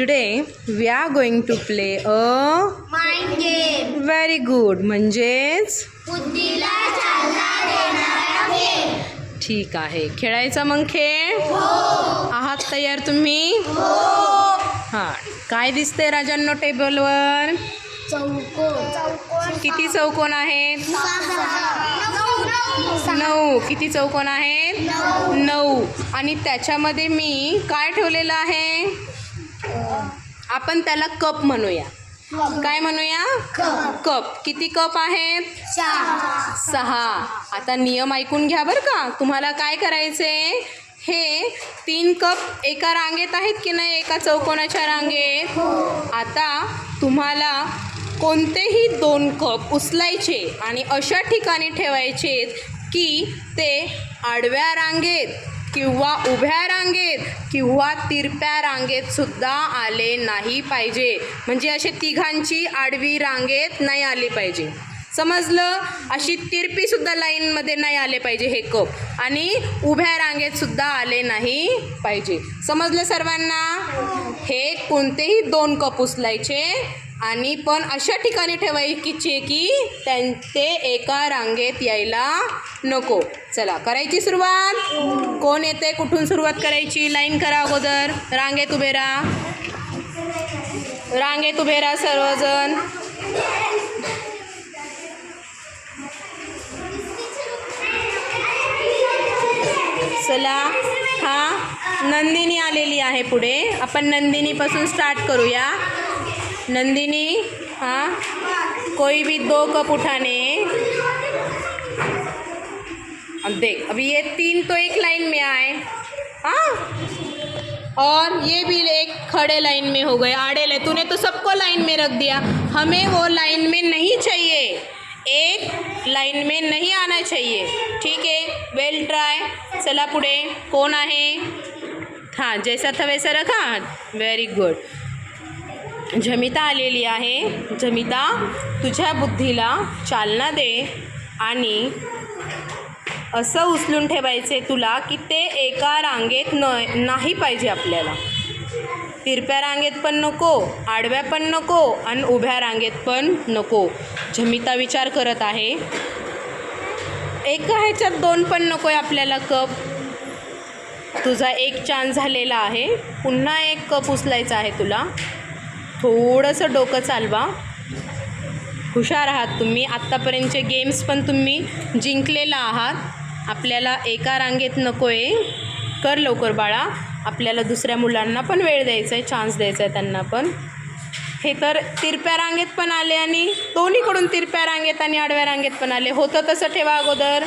Today we are going to play a mind game very good. म्हणजेच बुद्धीला चालना देणारा खेळ. ठीक आहे. खेळायचा मग खेळ? आहात तयार तुम्ही? हां. काय दिसतंय राजांनो टेबलवर? किती चौकोन आहेत? नऊ. किती चौकोन आहेत? नऊ. आणि त्याच्यामध्ये मी काय ठेवलेलं आहे? आपण त्याला कप म्हणूया. काय म्हणूया? कप. किती कप आहेत? सहा. आता नियम ऐकून घ्या बरं का. तुम्हाला काय करायचे हे तीन कप एका रांगेत आहेत की नाही? एका चौकोनाच्या रांगेत? आता तुम्हाला कोणतेही दोन कप उचलायचे आणि अशा ठिकाणी ठेवायचे की ते आडव्या रांगेत किंवा उभ्या रांगेत किंवा तिरप्या रांगेत सुद्धा आले नाही पाहिजे. म्हणजे असे तिघांची आडवी रांगेत नाही आली पाहिजे. समजलं? अशी तिरपी सुद्धा लाईनमध्ये नाही आले पाहिजे हे कप. आणि उभ्या रांगेत सुद्धा आले नाही पाहिजे. समजलं सर्वांना? हे कोणतेही दोन कप उचलायचे आणि पण अशा ठिकाणी ठेवायचे की त्यां ते एका रांगेत यायला नको. चला करायची सुरुवात? कोण येते? कुठून सुरुवात करायची? लाईन करा अगोदर. रांगेत उभे राहा. रांगेत उभे राहा सर्वजण. चला हा नंदिनी आलेली आहे पुढे. आपण नंदिनीपासून स्टार्ट करूया. नंदिनी हाँ? कोई भी दो कप उठाने। अब देख अभी ये तीन तो एक लाइन में आए। हाँ? और ये भी एक खड़े लाइन में हो गए, आड़े ले। तूने तो सबको लाइन में रख दिया। हमें वो लाइन में नहीं चाहिए। एक लाइन में नहीं आना चाहिए। ठीक है वेल ट्राय चला पुढे। कोण आहे? हाँ, जैसा था वैसा रखा। वेरी गुड झमिता आलेली आहे. झमिता तुझ्या बुद्धीला चालना दे आणि असं उचलून ठेवायचे तुला की ते एका रांगेत न नाही पाहिजे आपल्याला. तिरप्या रांगेत पण नको आडव्या पण नको आणि उभ्या रांगेत पण नको. झमिता विचार करत आहे. एका ह्याच्यात दोन पण नको आहे आपल्याला कप. तुझा एक चान्स झालेला आहे. पुन्हा एक कप उचलायचा आहे तुला. थोडंसं डोकं चालवा. हुशार आहात तुम्ही. आत्तापर्यंतचे गेम्स पण तुम्ही जिंकलेला आहात. आपल्याला एका रांगेत नको आहे कर लवकर बाळा. आपल्याला दुसऱ्या मुलांना पण वेळ द्यायचा आहे चान्स द्यायचा आहे त्यांना पण. हे तर तिरप्या रांगेत पण आले आणि दोन्हीकडून तिरप्या रांगेत आणि आडव्या रांगेत पण आले. होतं तसं ठेवा अगोदर.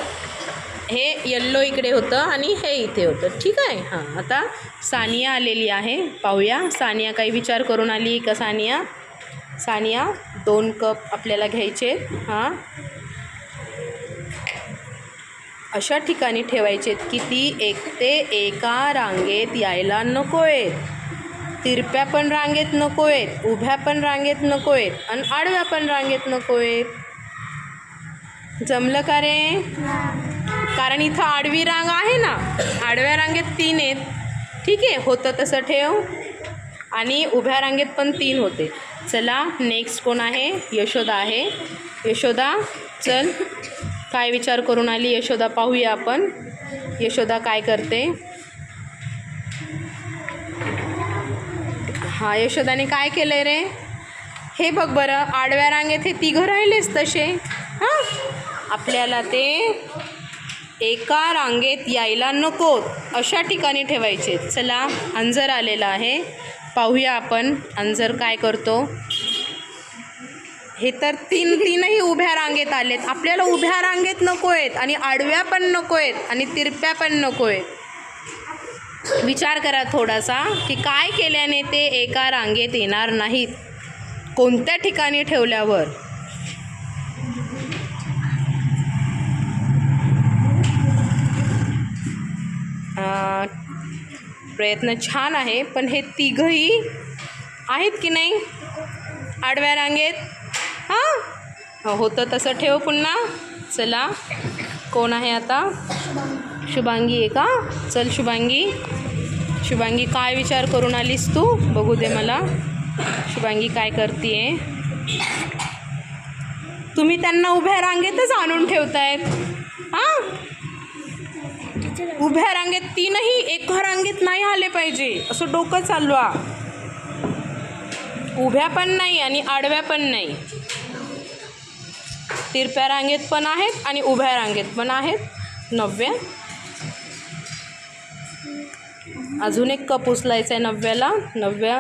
हे येल्लो इकडे होतं आणि हे इथे होतं. ठीक आहे? हां आता सानिया आलेली आहे. पाहूया. सानिया काही विचार करून आली का सानिया? सानिया दोन कप आपल्याला घ्यायचे. हां. अशा ठिकाणी ठेवायचेत की ती एक ते एका रांगेत यायला नको आहेत तिरप्या पण रांगेत नको आहेत उभ्या पण रांगेत नको आहेत आणि आडव्या पण रांगेत नको आहेत जमलं का रे? कारण इथं आडवी रांग आहे ना. आडव्या रांगेत तीन आहेत. ठीक आहे होतं तसं ठेव. आणि उभ्या रांगेत पण तीन होते. चला नेक्स्ट कोण आहे? यशोदा आहे. यशोदा चल. काय विचार करून आली? यशोदा पाहूया आपण. यशोदा काय करते? हां यशोदाने काय केलं रे? हे बघ बरं आडव्या रांगेत हे तिघं राहिलेच तसे. हां? आपल्याला ते एका रांगेत यायला नकोत अशा ठिकाणी ठेवायचे. चला अंजर आलेला आहे. पाहूया आपण अंजर काय करतो. हे तर तीन तीनही उभ्या रांगेत आलेत. आपल्याला उभ्या रांगेत नको आहेत आणि आडव्या पण नको आहेत आणि तिरप्या पण नको आहेत विचार करा थोडासा की काय केल्याने ते एका रांगेत येणार नाहीत? कोणत्या ठिकाणी ठेवल्यावर? प्रयत्न छान आहे पण हे तिघही आहेत की नाही? आडव्या रांगेत? हां? हो, होतं तसं ठेव पुन्हा. चला. कोण आहे आता? शुभांगी आहे का? चल शुभांगी. शुभांगी काय विचार करून आलीस तू? बघू दे मला. शुभांगी काय करते तुम्ही त्यांना उभ्या रांगेतच आणून ठेवतायत. हां? उभ्या रांगेत तीनही एका रांगेत नाही आले पाहिजे. असं डोकं चालवा. उभ्या पण नाही आणि आडव्या पण नाही. तिरप्या रांगेत पण आहेत आणि उभ्या रांगेत पण आहेत. नवव्या. अजून एक कप उचलायचा आहे नवव्याला. नवव्या.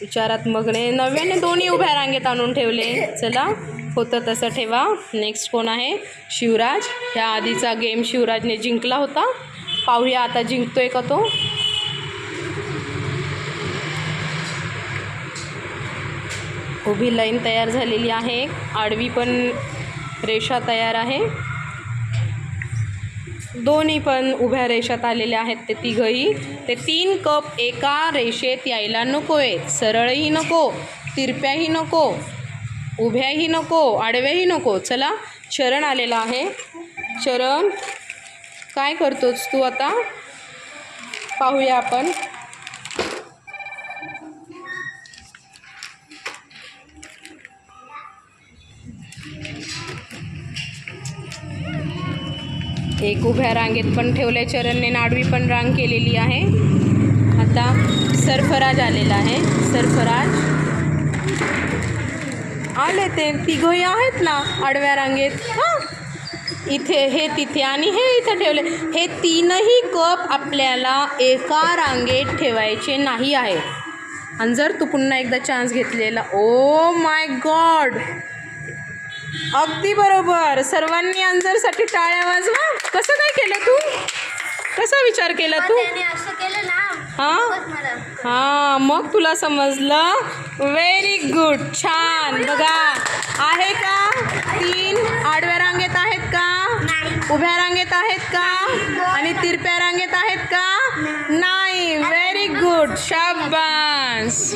विचारात मगने नव्याने दोन्ही उभ्या रांगेत आणून ठेवले. चला. होतं तसं ठेवा. नेक्स्ट कोण आहे? शिवराज. ह्या आधीचा गेम शिवराजने जिंकला होता. पाहूया आता जिंकतोय का तो. उभी लाईन तयार झालेली आहे. आडवी पण रेषा तयार आहे. दोन्ही पण उभ्या रेषात आलेल्या आहेत ते तिघही. ते तीन कप एका रेषेत यायला नको आहेत सरळही नको तिरप्याही नको. उभ्याही नको आडव्याही नको. चला चरण आलेला आहे. चरण काय करतोस तू आता? पाहूया आपण. एक उभ्या रांगेत पण ठेवले चरणने नाडवी पण रांग केलेली आहे. आता सरफराज आलेला आहे. सरफराज. आले ते तिघही आहेत ना आडव्या रांगेत. हां. इथे हे तिथे आणि हे इथे ठेवले. हे तीनही कप आपल्याला एका रांगेत ठेवायचे नाही आहे आणि जर तू पुन्हा एकदा चान्स घेतलेला ओ माय गॉड अगदी बरोबर. सर्वांनी अंजरसाठी टाळ्या वाजवा. कसं काय केलं तू? कसा विचार केला तू? असं केलं ना हां? हां मग तुला समजलं? व्हेरी गुड छान. बघा आहे का? तीन आडव्या रांगेत आहेत का? उभ्या रांगेत आहेत का? आणि तिरप्या रांगेत आहेत का? नाही. व्हेरी गुड शाबास.